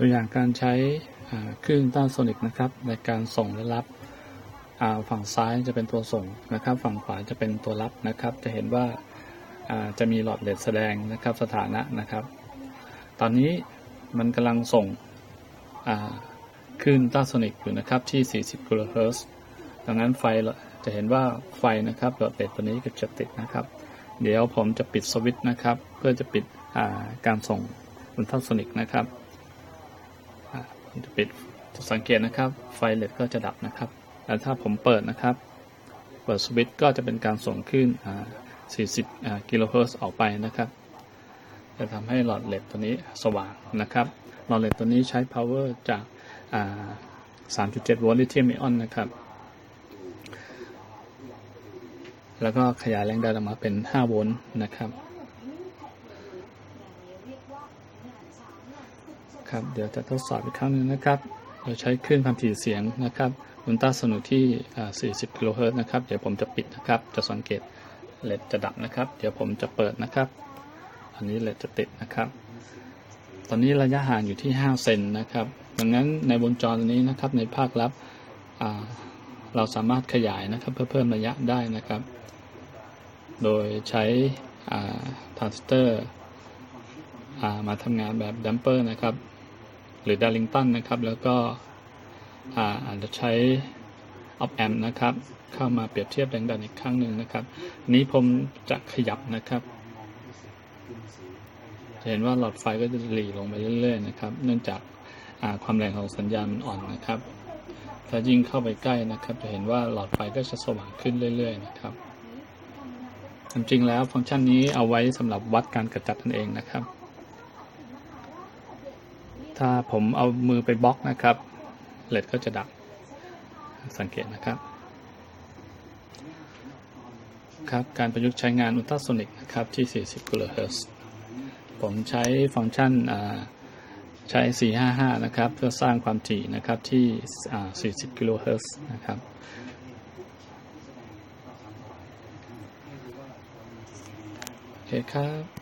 ตัวอย่างการใช้คลื่นต้านโซนิกนะครับในการส่งและรับฝั่งซ้ายจะเป็นตัวส่งนะครับ ฝั่งขวาจะเป็นตัวรับนะครับ จะเห็นว่าจะมีหลอดเลดแสดงนะครับสถานะนะครับ ตอนนี้มันกำลังส่งคลื่นต้านโซนิกอยู่นะครับที่ 40กิโลเฮิรตซ์ดังนั้นไฟจะเห็นว่าไฟนะครับหลอดเลดตัวนี้ก็จะติดนะครับ เดี๋ยวผมจะปิดสวิตช์นะครับ เพื่อจะปิดการส่งอุลตราโซนิกนะครับ จะปิดจะสังเกตนะครับไฟเล็ดก็จะดับนะครับแต่ถ้าผมเปิดนะครับ เปิดสวิตช์ก็จะเป็นการส่งขึ้น40กิโลเฮิรตซ์ออกไปนะครับ จะทำให้หลอดเล็ดตัวนี้สว่างนะครับ หลอดเล็ดตัวนี้ใช้ power จาก 3.7 โวลต์ลิเธียมไอออนนะครับ แล้วก็ขยายแรงดันออกมาเป็น 5 โวลต์นะครับ ครับ เดี๋ยวจะทดสอบอีกครั้งหนึ่งนะครับ เราใช้คลื่นความถี่เสียงนะครับอุลตราโซนิกที่ 40 กิโลเฮิรตซ์นะครับ เดี๋ยวผมจะปิดนะครับ จะสังเกตเลดจะดับนะครับ เดี๋ยวผมจะเปิดนะครับ อันนี้เลดจะติดนะครับ ตอนนี้ระยะห่างอยู่ที่ 5 เซนนะครับ ดังนั้นในวงจรนี้นะครับ ในภาครับเราสามารถขยายนะครับ เพื่อเพิ่มระยะได้นะครับ โดยใช้ทรานซิสเตอร์มาทำงานแบบดัมเปอร์นะครับ หรือดาริงตันนะครับ แล้วก็อาจจะใช้ออฟแอมนะครับ เข้ามาเปรียบเทียบแรงดันอีกครั้งหนึ่งนะครับ นี้ผมจะขยับนะครับ จะเห็นว่าหลอดไฟก็จะหลีลงไปเรื่อยๆนะครับ เนื่องจากาความแรงของสัญญาณมันอ่อนนะครับ ถ้ายิ่งเข้าไปใกล้นะครับ จะเห็นว่าหลอดไฟก็จะสว่างขึ้นเรื่อย ๆ นะครับจริงๆแล้วฟังก์ชันนี้เอาไว้สำหรับวัดการกระจัดนั่นเองนะครับ ถ้าผมเอามือไปบล็อกนะครับเลดก็จะดับ สังเกตนะครับ ครับ การประยุกต์ใช้งานอุลตราโซนิกนะครับ ที่ 40กิโลเฮิรตซ์ผมใช้ฟังก์ชันใช้ 455 นะครับ เพื่อสร้างความถี่นะครับที่ 40กิโลเฮิรตซ์นะครับโอเคครับ